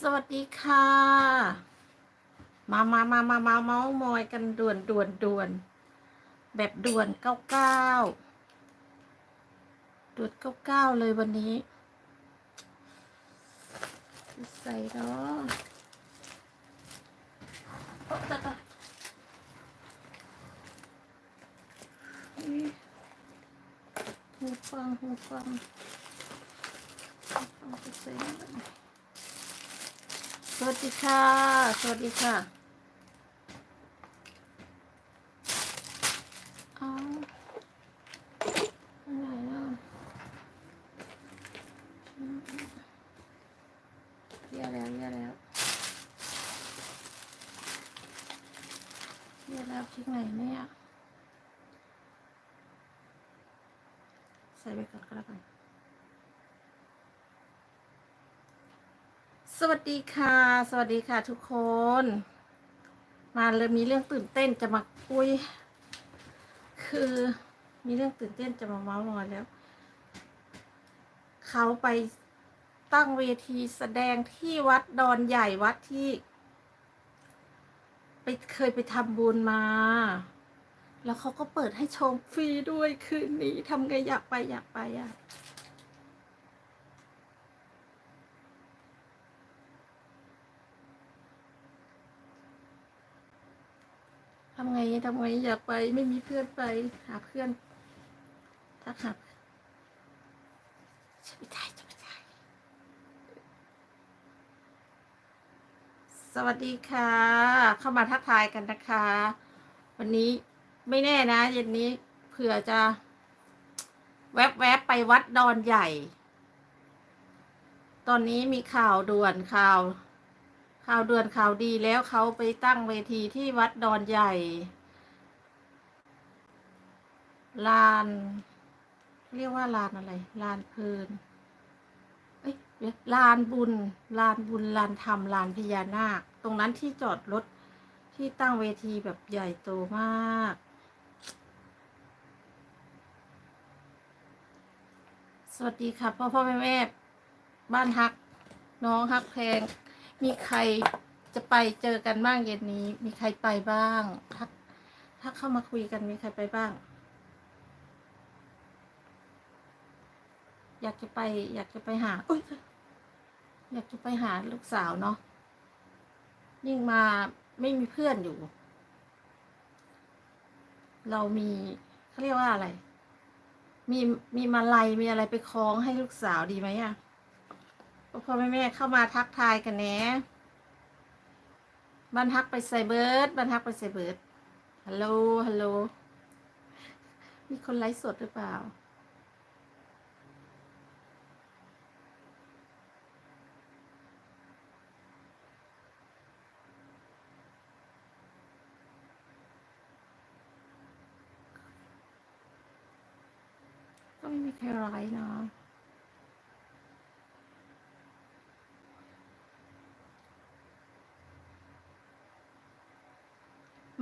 สวัสดีค่ะ มามามามามาเมาส์มอยกันด่วนด่วนด่วน แบบด่วนเก้าเก้าด่วนเก้าเก้าเลยวันนี้ ใส่เนาะโอ๊ะตายตายอุ๊ย หูฟังหูฟังหูฟังจะใส่ไม่ได้สวัสดีค่ะ สวัสดีค่ะเอาไหนอะเยี่ยแล้วเยี่ยแล้วเยี่ยแล้วทิ้งไหนเนี่ย ใส่ไปก่อนก็แล้วกัน สวัสดีค่ะ สวัสดีค่ะทุกคน มาเลยมีเรื่องตื่นเต้นจะมาคุย คือมีเรื่องตื่นเต้นจะมาเมาส์มอยแล้ว เขาไปตั้งเวทีแสดงที่วัดดอนใหญ่วัดที่ ไปเคยไปทำบุญมา แล้วเขาก็เปิดให้ชมฟรีด้วยคืนนี้ทำไงอยากไปอยากไปอะทำไงทำไงอยากไปไม่มีเพื่อนไป หาเพื่อนทักหาจะไม่ได้จะไม่ได้สวัสดีค่ะ เข้ามาทักทายกันนะคะ วันนี้ ไม่แน่นะเย็นนี้เผื่อจะ แวบๆไปวัดดอนใหญ่ ตอนนี้มีข่าวด่วนข่าว ข่าวด่วนข่าวดีแล้วเขาไปตั้งเวทีที่วัดดอนใหญ่ ลาน เรียกว่าลานอะไร ลานเพลินเอ้ยลานบุญ ลานบุญ ลานธรรม ลานพญานาค ตรงนั้นที่จอดรถที่ตั้งเวทีแบบใหญ่โตมาก วัสดีค่ะพ่อพ่อแม่แม่บ้านฮัก น้องฮักแพง มีใครจะไปเจอกันบ้างเย็นนี้ มีใครไปบ้างทักทักเข้ามาคุยกันมีใครไปบ้าง อยากจะไป อยากจะไปหาอยอยากจะไปหาลูกสาวเนาะยิ่งมาไม่มีเพื่อนอยู่ เรามีเขาเรียกว่าอะไร มีมีมาลัยมีอะไรไปคล้องให้ลูกสาวดีไหมอะพ่อแม่แม่เข้ามาทักทายกันแนะบันทักไปใส่เบิร์ดบันทักไปใส่เบิร์ดฮัลโหลฮัลโหลมีคนไลฟ์สดหรือเปล่า ใครไลฟ์เนาะ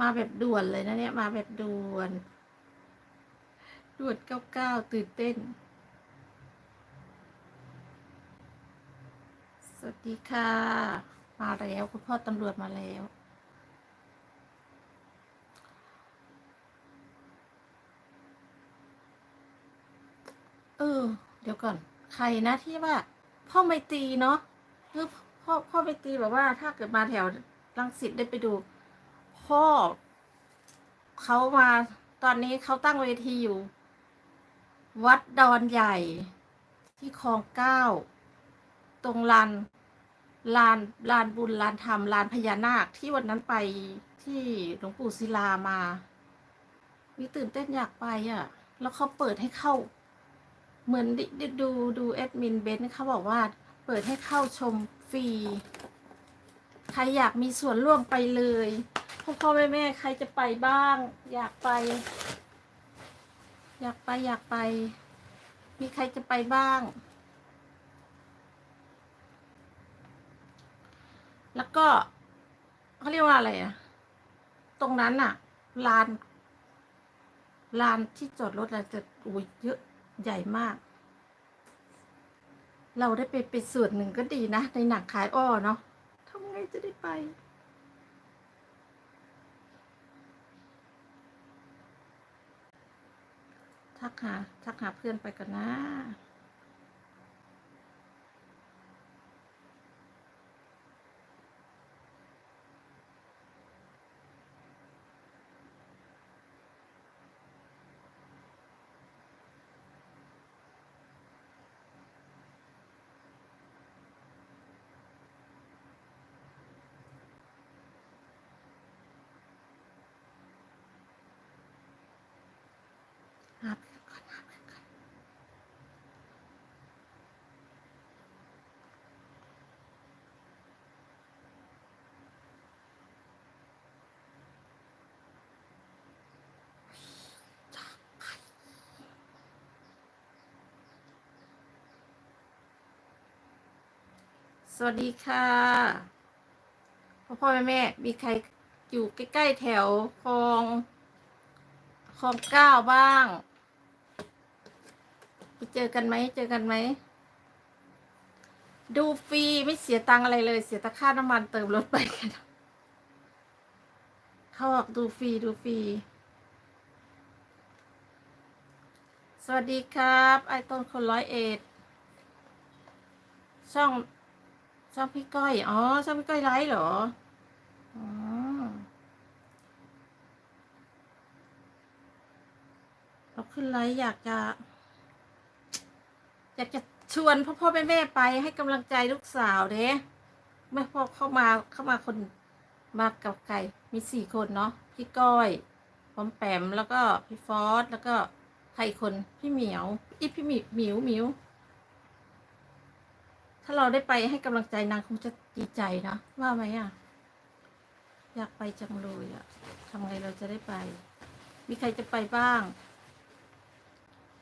มาแบบด่วนเลยนะเนี่ย มาแบบด่วน ด่วนเก้าเก้าตื่นเต้น สวัสดีค่ะ มาแล้ว คุณพ่อตำรวจมาแล้ว เออ เดี๋ยวก่อน ใครนะที่ว่า พ่อไม่ตีเนาะเออพ่อพ่อไม่ตีแบบว่า ถ้าเกิดมาแถวรังสิตได้ไปดู พ่อเขามาตอนนี้เขาตั้งเวทีอยู่ วัดดอนใหญ่ ที่คลองเก้า ตรงลานลานลานบุญลานธรรมลานพญานาคที่วันนั้นไปที่หลวงปู่ศิลามา วิตื่นเต้นอยากไปอะ แล้วเขาเปิดให้เข้า เหมือนดูดูแอดมินเบนเขาบอกว่า เปิดให้เข้าชมฟรี ใครอยากมีส่วนร่วมไปเลยพ่อพ่อแม่แม่ใครจะไปบ้าง อยากไป อยากไปอยากไป มีใครจะไปบ้าง แล้วก็เขาเรียกว่าอะไรอะตรงนั้นอะลานลานที่จอดรถเราจะโอ้ยเยอะ ใหญ่มาก เราได้ไปไปส่วนหนึ่งก็ดีนะ ในหนังขายอ้อเนาะทำไงจะได้ไปทักหาทักหาเพื่อนไปก่อนนะาเพื่อนก่อนหาเพื่อนก่อนสวัสดีค่ะพ่อพ่อแม่แม่มีใครอยู่ใกล้ ๆ แถวคลองคลองเก้าบ้าง ไปเจอกันไหมเจอกันไหม ดูฟรีไม่เสียตังอะไรเลย เสียแตะค่าน้ำมันเติมรถไปกันเขาบอกดูฟรีดูฟรีสวัสดีครับ ไอต้นคนร้อยเอ็ดช่องช่องพี่ก้อย อ๋อ ช่องพี่ก้อยไลฟ์เหรออ๋อเราขึ้นไลฟ์อยากจะ อยากจะชวนพ่อพ่อแม่แม่ไปให้กำลังใจลูกสาวเด้แม่พ่อเข้ามาเข้ามาคนมากับไก่มีสี่คนเนาะพี่ก้อยพอมแปมแล้วก็พี่ฟอสแล้วก็ใครคนพี่เหมียวอีพี่หมิหมิวหมิวถ้าเราได้ไปให้กำลังใจนางคงจะดีใจนะว่าไหมอะอยากไปจังเลยอะทำไงเราจะได้ไป มีใครจะไปบ้าง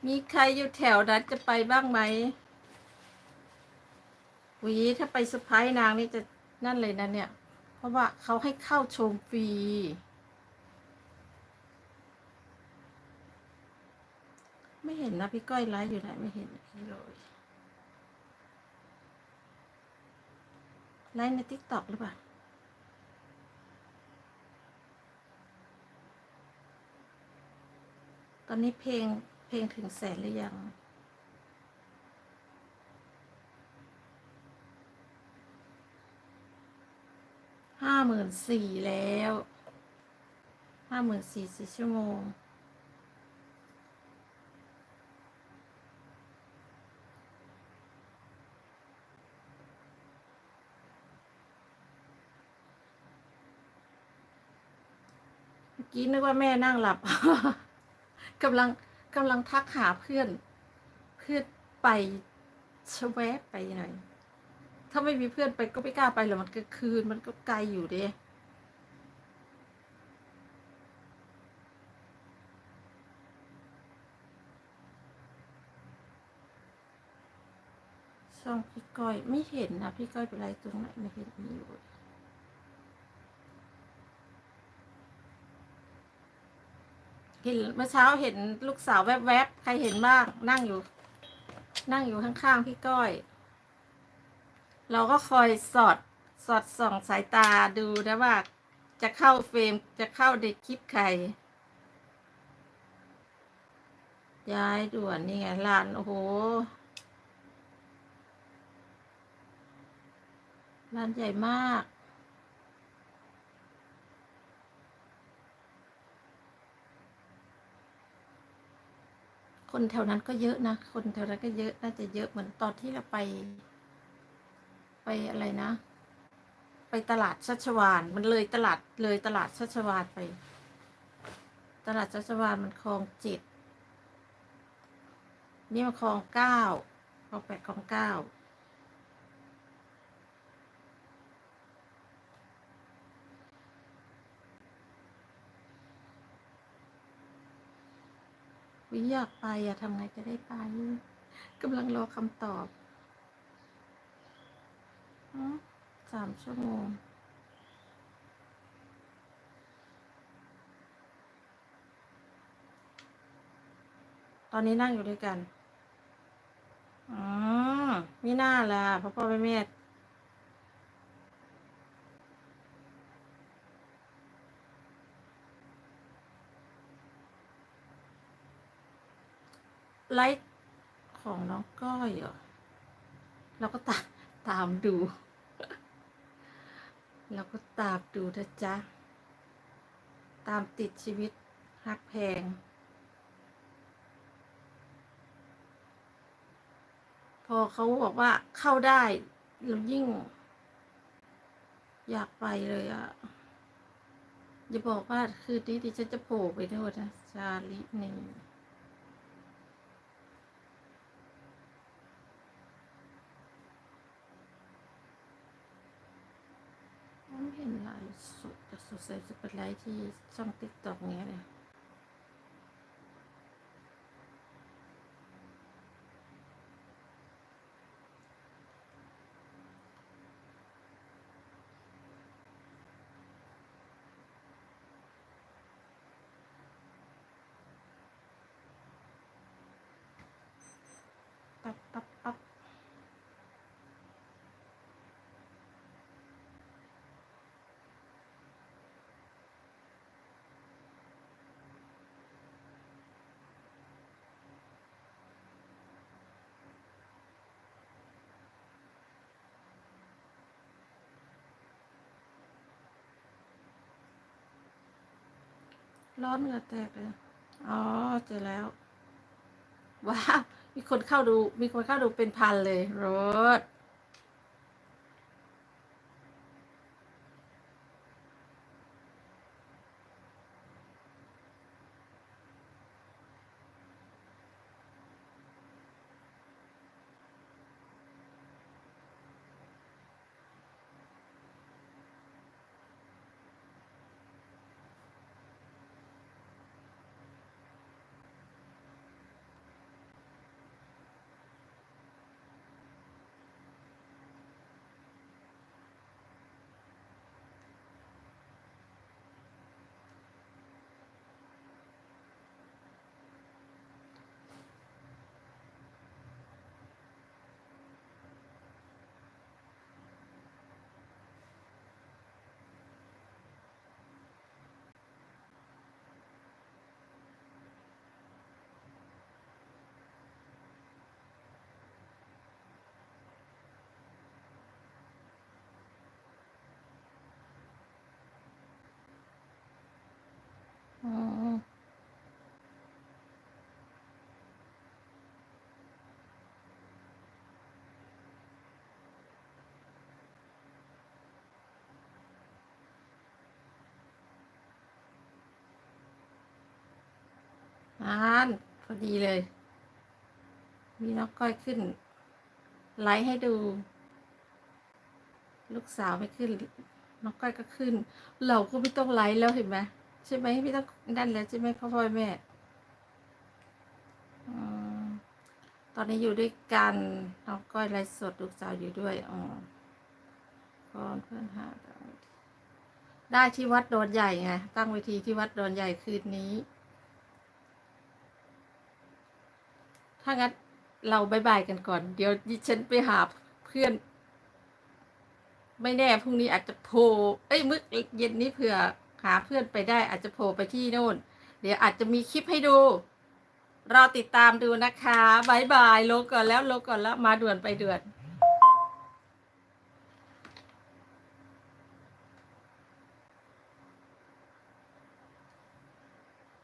มีใครอยู่แถวนั้นจะไปบ้างไหมหวีถ้าไปเซอร์ไพรส์นางนี่จะนั่นเลยนะเนี่ย เพราะว่าเขาให้เข้าชมฟรี ไม่เห็นนะพี่ก้อยไลฟ์อยู่ไหนไม่เห็นเลยไลฟ์ในทิกตอกหรือเปล่าตอนนี้เพลง เพลงถึงแสนหรือยังห้าหมื่นสี่แล้วห้าหมื่นสี่สี่ชั่วโมง เมื่อกี้นึกว่าแม่นั่งหลับกำลัง กำลังทักหาเพื่อน เพื่อนไปชแวะไปหน่อย ถ้าไม่มีเพื่อนไปก็ไม่กล้าไปหรอกมันก็คืนมันก็ไกลอยู่เด้ช่องพี่ก้อยไม่เห็นนะพี่ก้อยเป็นไรตรงไหนไม่เห็นมีอยู่ เห็นเมื่อเช้าเห็นลูกสาวแวบๆ ใครเห็นบ้าง นั่งอยู่ นั่งอยู่ข้างๆพี่ก้อย เราก็คอยสอดสอดส่องสายตาดูนะว่า จะเข้าเฟรมจะเข้าในคลิปใคร ย้ายด่วนนี่ไงลาน โอ้โหลานใหญ่มาก คนแถวนั้นก็เยอะนะ คนแถวนั้นก็เยอะ น่าจะเยอะเหมือนตอนที่เราไป ไปอะไรนะ ไปตลาดชัชวานมันเลยตลาดเลยตลาดชัชวานไป ตลาดชัชวานมันคลองเจ็ดนี่มันคลองเก้าคลองแปดคลองเก้า วิอยากไปอะทำไงจะได้ไปกำลังรอคำตอบอ๋อสามชั่วโมงอนนี้นั่งอยู่ด้วยกัน อ๋อไม่น่าล่ะพ่อพ่อแม่แม่ ไลฟ์ของน้องก้อยเหรอเราก็ตามตามดู เราก็ตามดูนะจ๊ะ ตามติดชีวิตฮักแพง พอเขาบอกว่าเข้าได้เรายิ่ง อยากไปเลยอะ่ะอย่าบอกว่าคืนนี้ดิฉันจะโผล่ไปโทษนะชาลินีผมเห็นไลฟ์ สดแต่สดใสจะเป็นไลฟ์ที่ช่องติ๊กต็อกเนี้ยเลยปั๊บปั๊บปั๊บ ร้อนเหงื่อแตกเลย อ๋อ เจอแล้ว ว้าว มีคนเข้าดู มีคนเข้าดูเป็นพันเลยรถ อ่านพอดีเลย มีน้องก้อยขึ้น ไลฟ์ให้ดู ลูกสาวไม่ขึ้น น้องก้อยก็ขึ้น เราก็ไม่ต้องไลฟ์แล้วเห็นไหมใช่ไหมไม่ต้องนั่นแล้วใช่ไหมพ่อพ่อแม่อตอนนี้อยู่ด้วยกันน้องก้อยไลฟ์สดลูกสาวอยู่ด้วยอ๋อพรเพื่อนหาได้ที่วัดโดนใหญ่ไงตั้งเวทีที่วัดโดนใหญ่คืนนี้ ถ้างั้นเราบายบายกันก่อน เดี๋ยวดิฉันไปหาเพื่อน ไม่แน่พรุ่งนี้อาจจะโผล่เอ้ยมึกเย็นนี้เผื่อหาเพื่อนไปได้ อาจจะโผล่ไปที่โน่น เดี๋ยวอาจจะมีคลิปให้ดู เราติดตามดูนะคะบายบายลงก่อนแล้วลงก่อนแล้วมาด่วนไปด่วน